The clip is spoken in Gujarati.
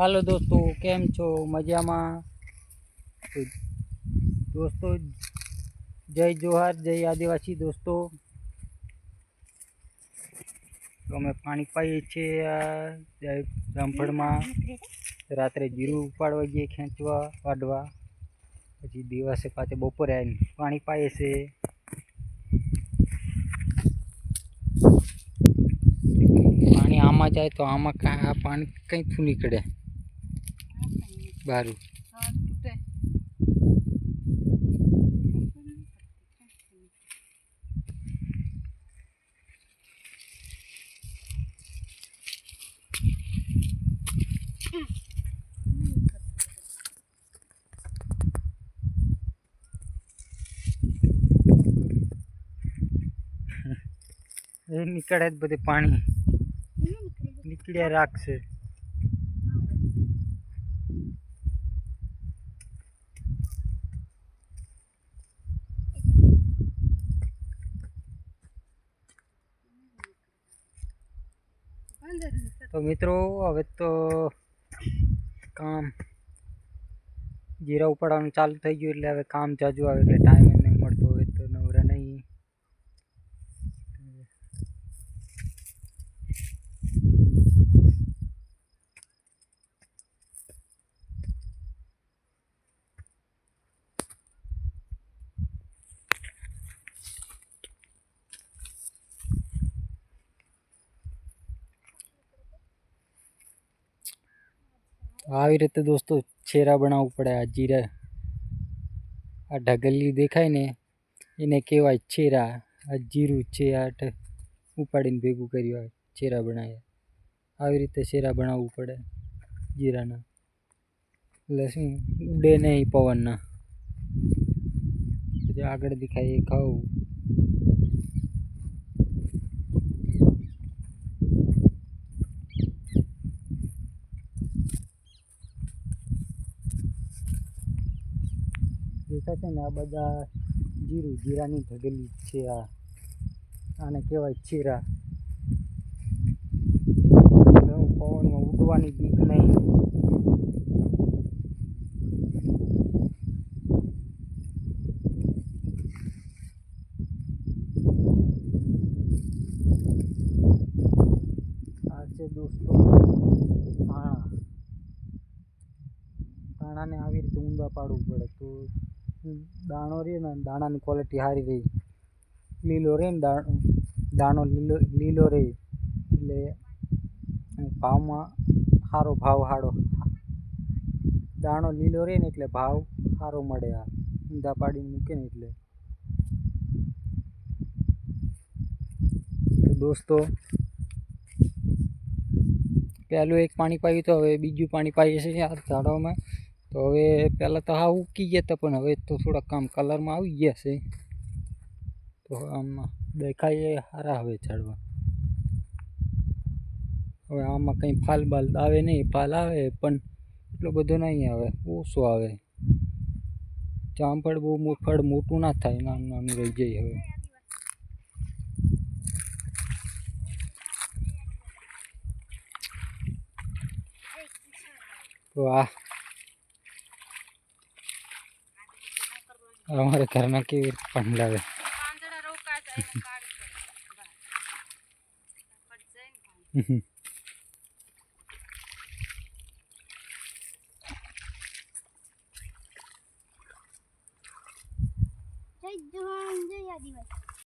હાલો દોસ્તો, કેમ છો? મજામાં? દોસ્તો, જય જોહાર, જય આદિવાસી દોસ્તો. અમે પાણી પાઈએ છીએ જામફળમાં રાત્રે જીરું ઉપાડવા જઈએ, ખેંચવા, વાઢવા. પછી દિવસે પાછે બપોરે આવીને પાણી પાઈએ છે પાણી આમાં જાય તો આમાં કાંઈ આ પાણી કંઈથી નીકળે. બારું એ નીકળે જ બધે પાણી. નીકળ્યા રાખશે. તો મિત્રો, હવે તો કામ જીરા ઉપાડવાનું ચાલુ થઈ ગયું એટલે હવે કામ જાજુ આવે એટલે ટાઈમ નહીં મળતો હવે તો નવરા નહીં આવી રીતે દોસ્તો છેરા બનાવવું પડે. આ જીરા, આ ઢગલી દેખાય ને, એને કહેવાય છેરા આ જીરું છે આઠ ઉપાડીને ભેગું કર્યું આ છેરા બનાવ્યા આવી રીતે છેરા બનાવવું પડે જીરાના. એટલે શું, ઉડે નહીં પવનના. પછી આગળ દેખાય એ ખાવું. દેખાશે ને આ બધા જીરું, જીરાની ઢગલી છે આ. આને કહેવાય ચીરા. પવનમાં ઉડવાની બીક નહીં. છે દોસ્તો. ધાણા દાણાને આવી રીતે ઊંડા પાડવું પડે તો દાણો રહે ને દાણાની ક્વોલિટી સારી રહી. લીલો રહે ને દાણો લીલો લીલો રહે. એટલે ભાવમાં સારો ભાવ સારો દાણો લીલો રહે ને એટલે ભાવ સારો મળે આ. ઊંધા પાડીને મૂકે ને એટલે. દોસ્તો, પહેલું એક પાણી પાયું તો હવે બીજું પાણી પાઈએ છીએ આ ઝાડવામાં. તો હવે પહેલાં તો હા ઉકી ગયા હતા પણ હવે તો થોડાક કામ કલરમાં આવી ગયા છે. તો આમ દેખાય સારા હવે ઝાડવા. હવે આમાં કંઈ ફાલ બાલ આવે નહીં, ફાલ આવે, પણ એટલો બધો નહીં આવે, ઓછો આવે. જામફળ બહુ ફળ મોટું ના થાય, નાનું નાનું રહી જાય હવે. તો આ અમારા ઘરમાં કેવી રીતે પાંદડા આવે જય જવાન જય આદિવાસી